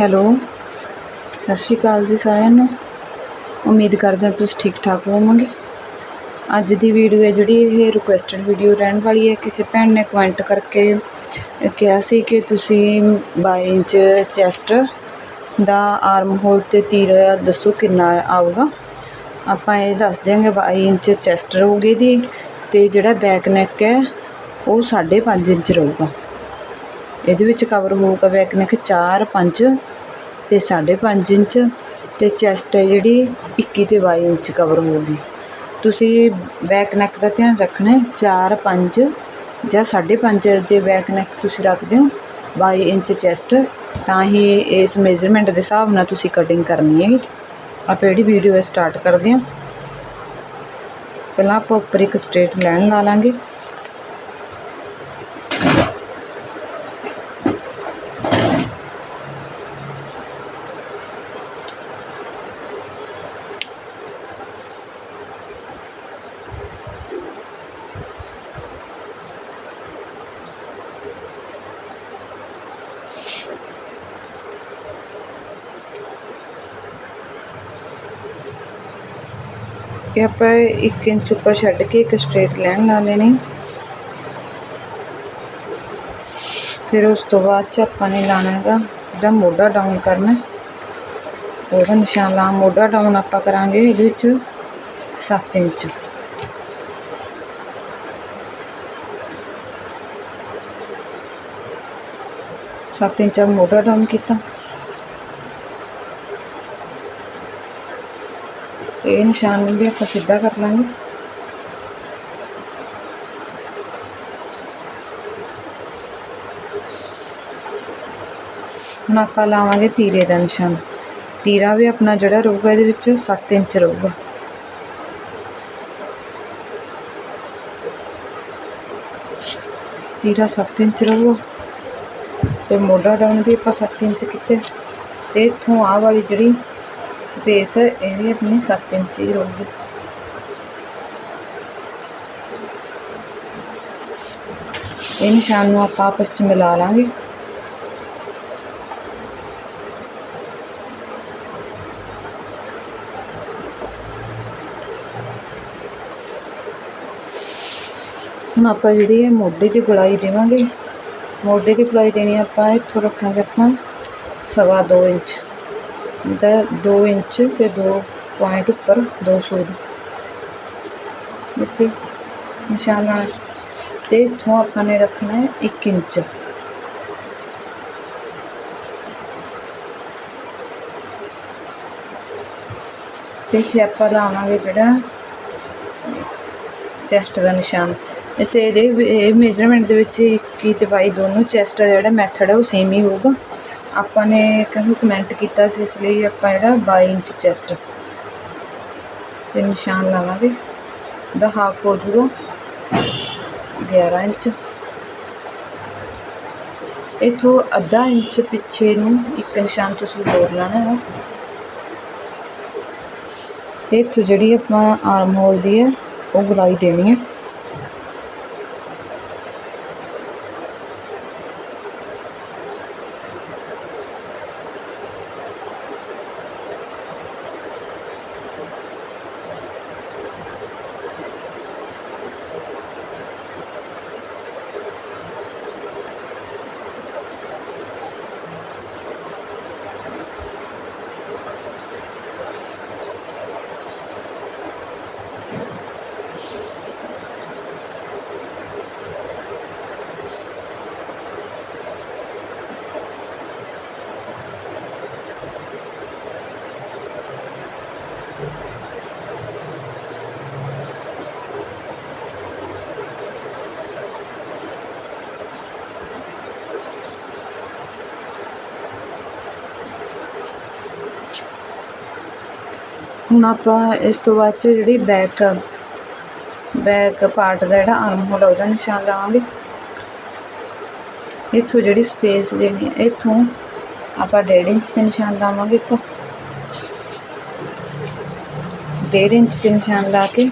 Hello. ਸਤਿ ਸ਼੍ਰੀ ਅਕਾਲ ਜੀ ਸਾਰਿਆਂ ਨੂੰ। ਉਮੀਦ ਕਰਦੇ ਹਾਂ ਤੁਸੀਂ ਠੀਕ ਠਾਕ ਹੋਵੋਗੇ। ਅੱਜ ਦੀ ਵੀਡੀਓ ਹੈ ਜਿਹੜੀ ਇਹ ਰਿਕੁਐਸਟਡ ਵੀਡੀਓ ਰਹਿਣ ਵਾਲੀ ਹੈ। ਕਿਸੇ ਭੈਣ ਨੇ ਕਮੈਂਟ ਕਰਕੇ ਕਿਹਾ ਸੀ ਕਿ ਤੁਸੀਂ 22 ਇੰਚ ਚੈਸਟ ਦਾ ਆਰਮ ਹੋਲ ਤੇ ਤੀਰ ਦੱਸੋ ਕਿੰਨਾ ਆਊਗਾ। ਆਪਾਂ ਇਹ ਦੱਸ ਦਿਆਂਗੇ 22 ਇੰਚ ਚੈਸਟ ਰਹੂਗੀ ਦੀ ਤੇ ਜਿਹੜਾ ਬੈਕ ਨੈਕ ਹੈ, ਉਹ 5.5 ਇੰਚ ਰਹੂਗਾ। ਇਹਦੇ ਵਿੱਚ ਕਵਰ ਹੋਊਗਾ ਬੈਕ ਨੈਕ 4 5 ਤੇ 5.5 ਇੰਚ ਤੇ ਚੈਸਟ ਹੈ ਜਿਹੜੀ 21 ਤੇ 22 ਇੰਚ ਕਵਰ ਹੋਊਗੀ। ਤੁਸੀਂ ਬੈਕ ਨੈਕ ਦਾ ਧਿਆਨ ਰੱਖਣਾ 4 5 ਜਾਂ 5.5 ਜੇ ਬੈਕ ਨੈਕ ਤੁਸੀਂ ਰੱਖਦੇ ਹੋ 22 ਇੰਚ ਚੈਸਟ ਤਾਂ ਹੀ ਇਸ ਮੇਜ਼ਰਮੈਂਟ ਦੇ ਹਿਸਾਬ ਨਾਲ ਤੁਸੀਂ ਕਟਿੰਗ ਕਰਨੀ ਹੈਗੀ ਆਪਾਂ ਜਿਹੜੀ ਵੀਡੀਓ ਹੈ ਸਟਾਰਟ ਕਰਦੇ ਹਾਂ। ਪਹਿਲਾਂ ਆਪਾਂ ਉੱਪਰ ਇੱਕ ਸਟ੍ਰੇਟ ਲਾਈਨ ਲਾ ਲਾਂਗੇ। ਕਿ ਆਪਾਂ 1 ਇੰਚ ਉੱਪਰ ਛੱਡ ਕੇ ਇੱਕ ਸਟ੍ਰੇਟ ਲਾਈਨ ਲਾ ਲੈਣੀ ਫਿਰ ਉਸ ਤੋਂ ਬਾਅਦ ਚ ਆਪਾਂ ਨੇ ਲਾਣਾ ਹੈਗਾ ਜਿਹੜਾ ਮੋਢਾ ਡਾਊਨ ਕਰਨਾ। ਉਹਦਾ ਨਿਸ਼ਾਨ ਲਾ, ਮੋਢਾ ਡਾਊਨ ਆਪਾਂ ਕਰਾਂਗੇ ਇਹਦੇ ਵਿੱਚ 7 ਇੰਚ। ਸੱਤ ਇੰਚ ਮੋਢਾ ਡਾਊਨ ਕੀਤਾ। ਤੇ ਇਹ ਨਿਸ਼ਾਨ ਨੂੰ ਵੀ ਆਪਾਂ ਸਿੱਧਾ ਕਰ ਲਾਂਗੇ। ਹੁਣ ਆਪਾਂ ਲਾਵਾਂਗੇ ਤੀਰੇ ਦਾ ਨਿਸ਼ਾਨ। ਤੀਰਾ ਵੀ ਆਪਣਾ ਜਿਹੜਾ ਰਹੂਗਾ, ਇਹਦੇ ਵਿੱਚ 7 ਇੰਚ ਰਹੂਗਾ। ਤੀਰਾ 7 ਇੰਚ ਰਹੂਗਾ। ਤੇ ਮੋਢਾ ਡਾਊਨ ਵੀ ਆਪਾਂ 7 ਇੰਚ ਕੀਤੇ। ਤੇ ਇਥੋਂ ਆਹ ਵਾਲੀ ਜਿਹੜੀ ਸਪੇਸ ਹੈ ਇਹ ਵੀ ਆਪਣੀ 7 ਇੰਚ ਹੀ ਰਹੂਗੀ ਇਹ ਨਿਸ਼ਾਨ ਨੂੰ ਆਪਾਂ ਆਪਸ ਚ ਮਿਲਾ ਲਾਂਗੇ ਹੁਣ ਆਪਾਂ ਜਿਹੜੀ ਇਹ ਮੋਢੇ ਦੀ ਗੁਲਾਈ ਦੇਵਾਂਗੇ। ਮੋਢੇ ਦੀ ਗੁਲਾਈ ਦੇਣੀ ਆਪਾਂ ਇੱਥੋਂ ਰੱਖਾਂਗੇ ਆਪਾਂ ਸਵਾ 2 ਇੰਚ ਦਾ 2 ਇੰਚ ਤੇ 2 ਪੁਆਇੰਟ ਉੱਪਰ 2 ਸੂਦ ਇੱਥੇ ਨਿਸ਼ਾਨ ਨਾਲ ਤੇ ਇੱਥੋਂ ਆਪਾਂ ਨੇ ਰੱਖਣਾ ਹੈ 1 ਇੰਚ। ਤੇ ਇੱਥੇ ਆਪਾਂ ਲਾਵਾਂਗੇ ਜਿਹੜਾ ਚੈਸਟ ਦਾ ਨਿਸ਼ਾਨ। ਇਸੇ ਇਹਦੇ, ਇਹ ਮੇਜ਼ਰਮੈਂਟ ਦੇ ਵਿੱਚ 21 ਤੇ 22 ਦੋਨੋਂ ਚੈਸਟ ਦਾ ਜਿਹੜਾ ਮੈਥਡ ਹੈ ਉਹ ਸੇਮ ਹੀ ਹੋਊਗਾ। ਆਪਾਂ ਨੇ ਕਹਿੰਦੇ ਕਮੈਂਟ ਕੀਤਾ ਸੀ, ਇਸ ਲਈ ਆਪਾਂ ਜਿਹੜਾ 22 ਇੰਚ ਚੈਸਟ ਤੇ ਨਿਸ਼ਾਨ ਲਾਵਾਂਗੇ। ਦਾ ਹਾਫ ਹੋ ਜੂਗਾ। 11 ਇੰਚ। ਇਥੋਂ ਅੱਧਾ ਇੰਚ ਪਿੱਛੇ ਨੂੰ ਇੱਕ ਨਿਸ਼ਾਨ ਤੁਸੀਂ ਹੋਰ ਲਾਣਾ ਹੈ। ਤੇ ਇਥੋਂ ਜਿਹੜੀ ਆਪਾਂ ਆਰਮ ਹੋਲ ਦੀ ਹੈ, ਉਹ ਗੁਲਾਈ ਦੇਣੀ ਹੈ। ਹੁਣ ਆਪਾਂ ਇਸ ਤੋਂ ਬਾਅਦ ਚ ਜਿਹੜੀ ਬੈਕ ਬੈਕ ਪਾਰਟ ਦਾ ਜਿਹੜਾ ਆਰਮ ਹੋਲ ਉਹਦਾ ਨਿਸ਼ਾਨ ਲਾਵਾਂਗੇ। ਇੱਥੋਂ ਜਿਹੜੀ ਸਪੇਸ ਦੇਣੀ ਹੈ ਇੱਥੋਂ ਆਪਾਂ 1.5 ਇੰਚ ਤੇ ਨਿਸ਼ਾਨ ਲਾਵਾਂਗੇ ਇੱਕ। 1.5 ਇੰਚ ਤੇ ਨਿਸ਼ਾਨ ਲਾ ਕੇ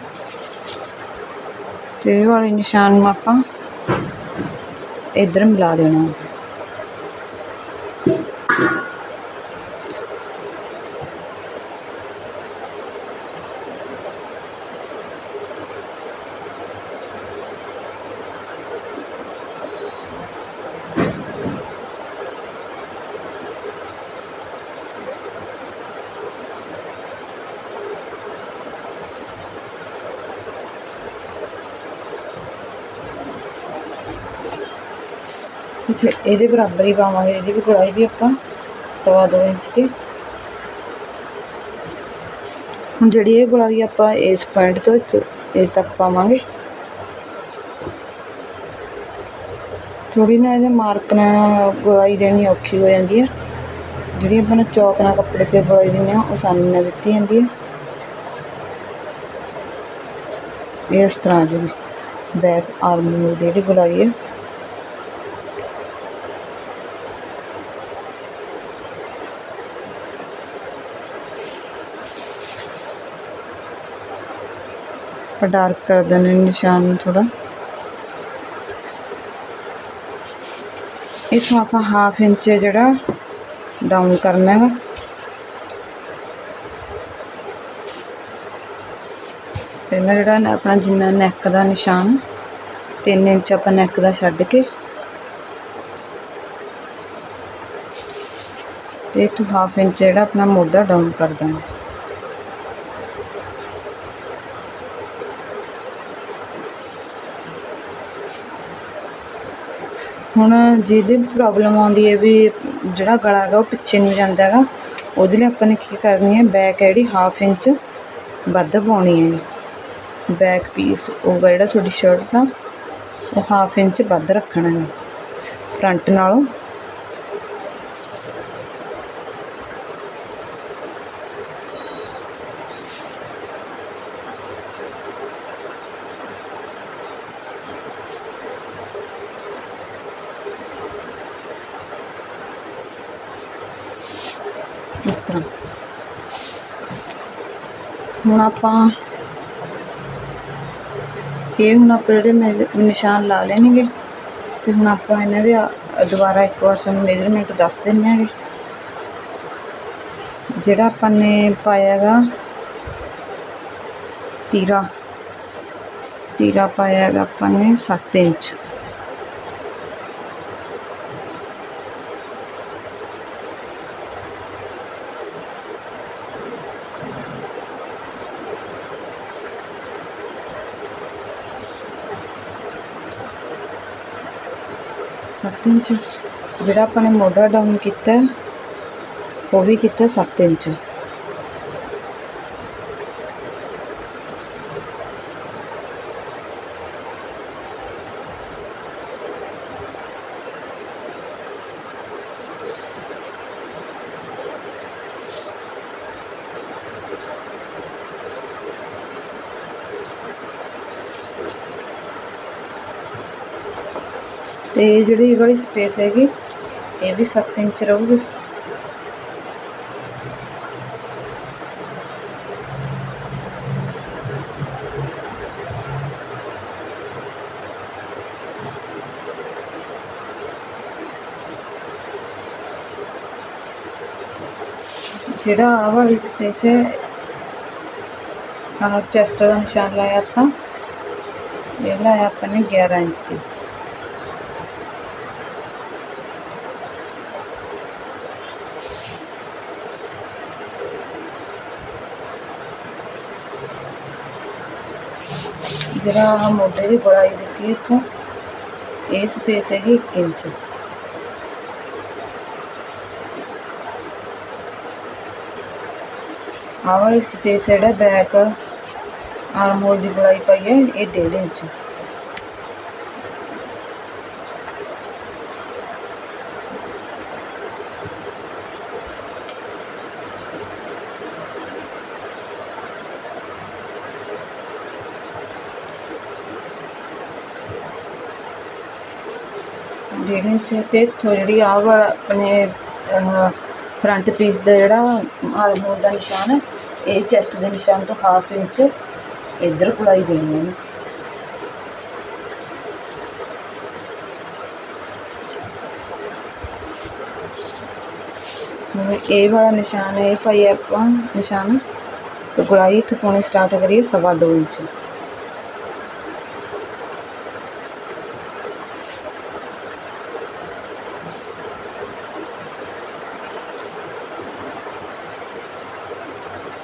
ਤੇ ਇਹ ਵਾਲੇ ਨਿਸ਼ਾਨ ਨੂੰ ਆਪਾਂ ਇੱਧਰ ਮਿਲਾ ਦੇਣਾ। ਇੱਥੇ ਇਹਦੇ ਬਰਾਬਰ ਹੀ ਪਾਵਾਂਗੇ, ਇਹਦੀ ਵੀ ਗੁੜਾਈ ਵੀ ਆਪਾਂ ਸਵਾ ਦੋ ਇੰਚ ਤੇ। ਹੁਣ ਜਿਹੜੀ ਇਹ ਗੁੜਾਈ ਆਪਾਂ ਇਸ ਪੁਆਇੰਟ ਤੋਂ ਇਸ ਤੱਕ ਪਾਵਾਂਗੇ। ਥੋੜੀ ਨਾ ਇਹਦੇ ਮਾਰਕ ਨਾਲ ਗੁੜਾਈ ਦੇਣੀ ਔਖੀ ਹੋ ਜਾਂਦੀ ਹੈ ਜਿਹੜੀ ਆਪਾਂ ਨੂੰ ਚੌਕ ਨਾਲ ਕੱਪੜੇ ਤੇ ਗੁੜਾਈ ਦਿੰਦੇ ਆ ਆਸਾਨੀ ਨਾਲ ਦਿੱਤੀ ਜਾਂਦੀ ਹੈ ਇਸ ਤਰ੍ਹਾਂ ਜੀ ਬੈਕ ਆਰਮ ਨੂੰ ਦੀ ਜਿਹੜੀ ਗੁੜਾਈ ਹੈ ਆਪਾਂ ਡਾਰਕ ਕਰ ਦਿੰਦੇ ਨਿਸ਼ਾਨ ਨੂੰ ਥੋੜਾ ਇਸ ਨੂੰ ਆਪਾਂ ਹਾਫ ਇੰਚ ਜਿਹੜਾ ਡਾਊਨ ਕਰਨਾ ਹੈਗਾ। ਫਿਰ ਮੈਂ ਜਿਹੜਾ ਆਪਣਾ ਜਿੰਨਾ ਨੈਕ ਦਾ ਨਿਸ਼ਾਨ 3 ਇੰਚ ਆਪਾਂ ਨੈਕ ਦਾ ਛੱਡ ਕੇ। ਤੇ ਤੂੰ ਹਾਫ ਇੰਚ ਜਿਹੜਾ ਆਪਣਾ ਮੋਢਾ ਡਾਊਨ ਕਰ ਦਾਂਗੇ ਹੁਣ ਜਿਹਦੇ ਵੀ ਪ੍ਰੋਬਲਮ ਆਉਂਦੀ ਹੈ ਵੀ ਜਿਹੜਾ ਗਲਾ ਹੈਗਾ ਉਹ ਪਿੱਛੇ ਨੂੰ ਜਾਂਦਾ ਹੈਗਾ, ਉਹਦੇ ਲਈ ਆਪਾਂ ਨੇ ਕੀ ਕਰਨੀ ਹੈ ਬੈਕ ਹੈ ਜਿਹੜੀ ਹਾਫ ਇੰਚ ਵੱਧ ਪਾਉਣੀ ਹੈ ਬੈਕ ਪੀਸ ਉਹ ਜਿਹੜਾ ਤੁਹਾਡੀ ਸ਼ਰਟ ਦਾ, ਉਹ ਹਾਫ ਇੰਚ ਵੱਧ ਰੱਖਣਾ ਹੈ। ਫਰੰਟ ਨਾਲੋਂ ਇਸ ਤਰ੍ਹਾਂ ਹੁਣ ਆਪਾਂ ਇਹ ਹੁਣ ਆਪਾਂ ਜਿਹੜੇ ਮੇਜ- ਨਿਸ਼ਾਨ ਲਾ ਲੈਣਗੇ ਤੇ ਹੁਣ ਆਪਾਂ ਇਹਨਾਂ ਦੇ ਦੁਬਾਰਾ ਇੱਕ ਵਾਰ ਸਾਨੂੰ ਮੇਜਰਮੈਂਟ ਦੱਸ ਦਿੰਦੇ ਹੈਗੇ। ਜਿਹੜਾ ਆਪਾਂ ਨੇ ਪਾਇਆਗਾ ਤੀਰਾ ਤੀਰਾ ਪਾਇਆ ਹੈਗਾ ਆਪਾਂ ਨੇ 7 ਇੰਚ। ਸੱਤ ਇੰਚ। ਜਿਹੜਾ ਆਪਾਂ ਨੇ ਮੋਢਾ ਡਾਊਨ ਕੀਤਾ ਉਹ ਵੀ ਕੀਤਾ 7 ਇੰਚ। ਤੇ ਜਿਹੜੀ ਵਾਲੀ ਸਪੇਸ ਹੈਗੀ, ਇਹ ਵੀ 7 ਇੰਚ ਰਹੂਗੀ। ਜਿਹੜਾ ਆਹ ਵਾਲੀ ਸਪੇਸ ਹੈ, ਆਹ ਚੈਸਟ ਦਾ ਨਿਸ਼ਾਨ ਲਾਇਆ ਆਪਾਂ। ਇਹ ਲਾਇਆ ਆਪਾਂ ਨੇ 11 ਇੰਚ ਦੀ। ਜਿਹੜਾ ਆਹ ਮੋਢੇ ਦੀ ਗੋਲਾਈ ਦਿੱਤੀ ਹੈ ਇੱਥੋਂ ਇਹ ਸਪੇਸ ਹੈਗੀ 1 ਇੰਚ ਆਹ ਵਾਲੀ ਸਪੇਸ ਜਿਹੜਾ ਬੈਕ ਆਰਮ ਹੋਲ ਦੀ ਗੋਲਾਈ ਪਾਈ ਹੈ ਇਹ 1.5 ਇੰਚ ਡੇਢ ਇੰਚ ਤੇ ਇੱਥੋਂ ਜਿਹੜੀ ਆਹ ਵਾਲਾ ਆਪਣੇ ਫਰੰਟ ਪੀਸ ਦਾ ਜਿਹੜਾ ਆਰਮ ਹੋਲ ਦਾ ਨਿਸ਼ਾਨ, ਇਹ ਚੈਸਟ ਦੇ ਨਿਸ਼ਾਨ ਤੋਂ ਹਾਫ ਇੰਚ ਇੱਧਰ ਗੁਲਾਈ ਦੇਣੀ ਹੈ। ਇਹ ਵਾਲਾ ਨਿਸ਼ਾਨ ਹੈ ਇਹ ਆਪਾਂ ਨਿਸ਼ਾਨ ਗੁਲਾਈ ਇੱਥੋਂ ਪਾਉਣੀ ਸਟਾਰਟ ਕਰੀਏ ਸਵਾ ਦੋ ਇੰਚ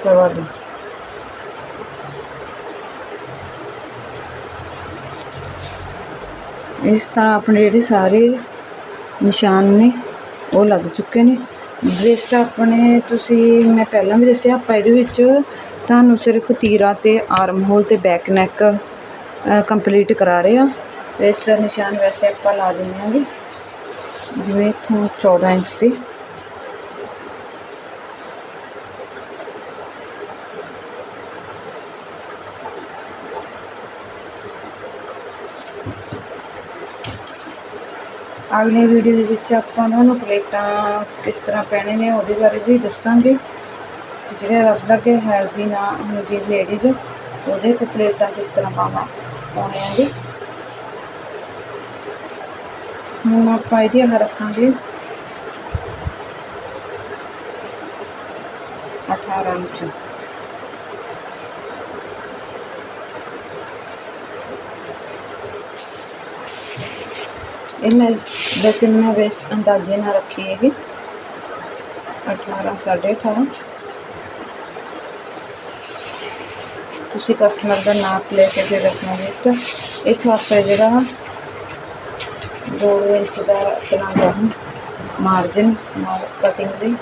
ਸਵਾ ਦੋ ਇਸ ਤਰ੍ਹਾਂ ਆਪਣੇ ਜਿਹੜੇ ਸਾਰੇ ਨਿਸ਼ਾਨ ਨੇ, ਉਹ ਲੱਗ ਚੁੱਕੇ ਨੇ। ਬ੍ਰੇਸਟ ਆਪਣੇ, ਤੁਸੀਂ, ਮੈਂ ਪਹਿਲਾਂ ਵੀ ਦੱਸਿਆ, ਆਪਾਂ ਇਹਦੇ ਵਿੱਚ ਤੁਹਾਨੂੰ ਸਿਰਫ ਤੀਰਾ ਤੇ ਆਰਮ ਹੋਲ ਤੇ ਬੈਕ ਨੈਕ ਕੰਪਲੀਟ ਕਰਾ ਰਹੇ ਆ ਬ੍ਰੇਸਟ ਦਾ ਨਿਸ਼ਾਨ ਵੈਸੇ ਆਪਾਂ ਲਾ ਦਿੰਦੇ ਆਂਗੇ ਜਿਵੇਂ ਇੱਥੋਂ 14 ਇੰਚ ਤੇ। ਅਗਲੀ ਵੀਡੀਓ ਦੇ ਵਿੱਚ ਆਪਾਂ ਉਹਨਾਂ ਨੂੰ ਪਲੇਟਾਂ ਕਿਸ ਤਰ੍ਹਾਂ ਪੈਣੇ ਨੇ ਉਹਦੇ ਬਾਰੇ ਵੀ ਦੱਸਾਂਗੇ। ਜਿਹੜੇ ਰਸ ਲੱਗੇ ਹੈਲਦੀ ਨਾ ਹੁੰਦੀ ਲੇਡੀਜ਼ ਉਹਦੇ ਤੇ ਪਲੇਟਾਂ ਕਿਸ ਤਰ੍ਹਾਂ ਪਾਵਾਂ ਪਾਉਣੇ ਆਂਗੇ। ਹੁਣ ਆਪਾਂ ਇਹਦੀ ਆਹ ਰੱਖਾਂਗੇ। 18 ਇੰਚ। ਇਹ ਮੈਂ ਵੈਸੇ ਮੈਂ ਵੈਸ ਅੰਦਾਜ਼ੇ ਨਾਲ ਰੱਖੀ ਹੈਗੀ 18 ਸਾਢੇ 18 ਤੁਸੀਂ ਕਸਟਮਰ ਦਾ ਨਾਪ ਲੈ ਕੇ ਫਿਰ ਰੱਖਣਾ ਹੈ ਇਸ ਦਾ ਇੱਥੋਂ ਆਪਾਂ ਜਿਹੜਾ 2 ਇੰਚ ਦਾ ਆਪਣਾ ਦਾ ਮਾਰਜਨ ਕਟਿੰਗ ਦੀ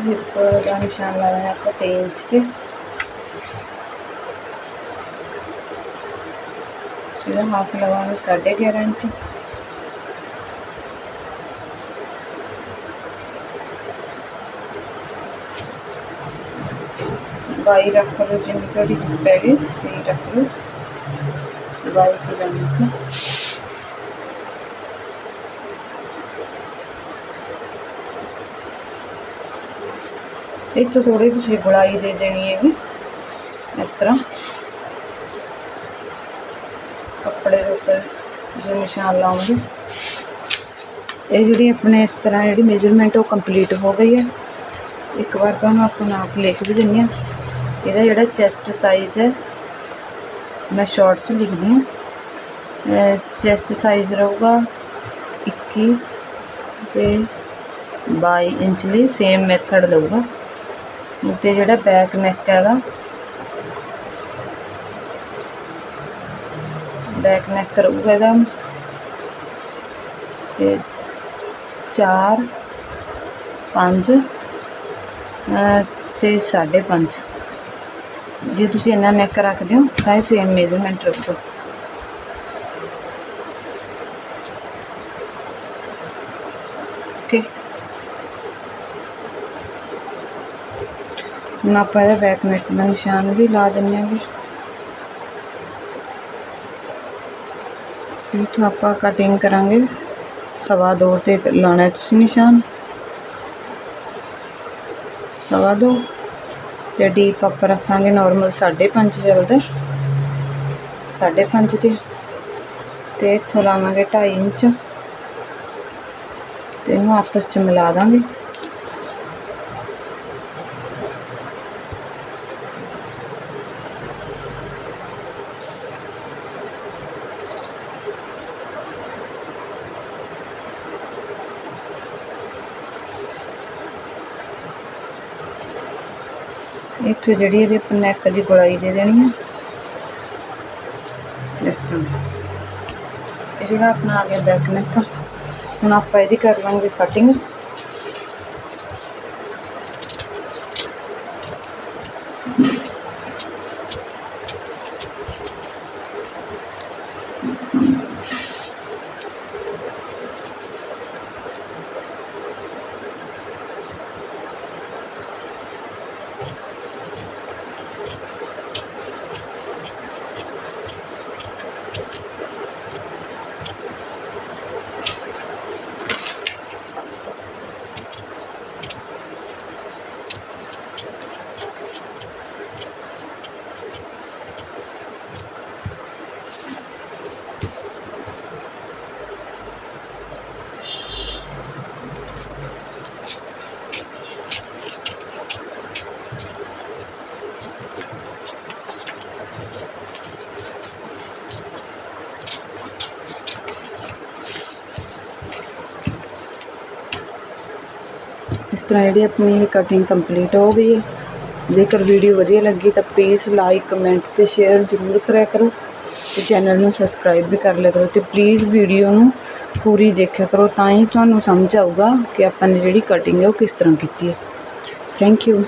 ਇੱਕ ਹਿੱਪ ਦਾ ਨਿਸ਼ਾਨ ਲਾਣਾ ਹੈ ਆਪਾਂ 3 ਇੰਚ ਤੇ ਇਹਦਾ ਹਾਫ ਲਵਾਂਗੇ 11.5 ਇੰਚ ਬਾਈ ਰੱਖ ਲਓ ਜਿੰਨੀ ਤੁਹਾਡੀ ਪੈ ਗਈ ਤੇ ਰੱਖ ਲਓ ਬਾਈ ਤੇ ਲਾਂਗੇ ਇੱਥੋਂ ਥੋੜੀ ਤੁਸੀਂ ਗੁਲਾਈ ਦੇ ਦੇਣੀ ਹੈਗੀ। ਇਸ ਤਰ੍ਹਾਂ। ਕੱਪੜੇ ਦੇ ਉੱਪਰ ਜੋ ਨਿਸ਼ਾਨ ਲਾਉਂਗੇ। ਇਹ ਜਿਹੜੀ ਆਪਣੇ ਇਸ ਤਰ੍ਹਾਂ ਜਿਹੜੀ ਮੇਜ਼ਰਮੈਂਟ ਉਹ ਕੰਪਲੀਟ ਹੋ ਗਈ ਹੈ। ਇੱਕ ਵਾਰ ਤੁਹਾਨੂੰ ਆਪਾਂ ਨਾਪ ਲਿਖ ਵੀ ਦਿੰਦੇ ਹਾਂ। ਇਹਦਾ ਜਿਹੜਾ ਚੈਸਟ ਸਾਈਜ਼ ਹੈ, ਮੈਂ ਸ਼ਾਰਟ 'ਚ ਲਿਖਦੀ ਹਾਂ। ਚੈਸਟ ਸਾਈਜ਼ ਰਹੂਗਾ 21 ਤੇ 22 ਇੰਚ ਲਈ ਸੇਮ ਮੈਥਡ ਲਊਗਾ। ਤੇ ਜਿਹੜਾ ਬੈਕ ਨੈਕ ਹੈਗਾ। ਬੈਕ ਨੈਕ ਕਰੂਗਾ ਇਹਦਾ। ਤੇ 4 5 ਤੇ 5.5 ਜੇ ਤੁਸੀਂ ਇੰਨਾ ਨੈਕ ਰੱਖਦੇ ਹੋ, ਤਾਂ ਇਹ ਸੇਮ ਮੇਜ਼ਰਮੈਂਟ ਰੱਖੋ। ਓਕੇ ਹੁਣ ਆਪਾਂ ਇਹਦਾ ਬੈਕ ਨੈਕ ਦਾ ਨਿਸ਼ਾਨ ਵੀ ਲਾ ਦਿੰਦੇ ਆਂਗੇ ਇੱਥੋਂ ਆਪਾਂ ਕਟਿੰਗ ਕਰਾਂਗੇ। ਸਵਾ ਦੋ ਤੇ ਲਾਣਾ ਤੁਸੀਂ ਨਿਸ਼ਾਨ। ਸਵਾ ਦੋ ਤੇ ਡੀਪ ਆਪਾਂ ਰੱਖਾਂਗੇ ਨਾਰਮਲ 5.5 ਚੱਲਦਾ 5.5 ਤੇ। ਤੇ ਇੱਥੋਂ ਲਾਵਾਂਗੇ 2.5 ਇੰਚ। ਤੇ ਇਹਨੂੰ ਆਪਸ ਚ ਮਿਲਾ ਦਾਂਗੇ। ਇੱਥੇ ਜਿਹੜੀ ਇਹਦੇ ਉੱਪਰ ਨੈਕ ਦੀ ਗੁਲਾਈ ਦੇ ਦੇਣੀ ਹੈ ਇਸ ਤਰ੍ਹਾਂ। ਇਹ ਜਿਹੜਾ ਆਪਣਾ ਆ ਗਿਆ ਬੈਕ ਨੈਕ ਹੁਣ ਆਪਾਂ ਇਹਦੀ ਕਰ ਲਾਂਗੇ ਕਟਿੰਗ ਤਰ੍ਹਾਂ ਜਿਹੜੀ ਆਪਣੀ ਇਹ ਕਟਿੰਗ ਕੰਪਲੀਟ ਹੋ ਗਈ ਹੈ। ਜੇਕਰ ਵੀਡੀਓ ਵਧੀਆ ਲੱਗੀ ਤਾਂ ਪਲੀਜ਼ ਲਾਈਕ ਕਮੈਂਟ ਅਤੇ ਸ਼ੇਅਰ ਜ਼ਰੂਰ ਕਰਿਆ ਕਰੋ ਅਤੇ ਚੈਨਲ ਨੂੰ ਸਬਸਕ੍ਰਾਈਬ ਵੀ ਕਰ ਲਿਆ ਕਰੋ ਅਤੇ ਪਲੀਜ਼ ਵੀਡੀਓ ਨੂੰ ਪੂਰੀ ਦੇਖਿਆ ਕਰੋ ਤਾਂ ਹੀ ਤੁਹਾਨੂੰ ਸਮਝ ਆਊਗਾ ਕਿ ਆਪਾਂ ਨੇ ਜਿਹੜੀ ਕਟਿੰਗ ਹੈ ਉਹ ਕਿਸ ਤਰ੍ਹਾਂ ਕੀਤੀ ਹੈ। Thank you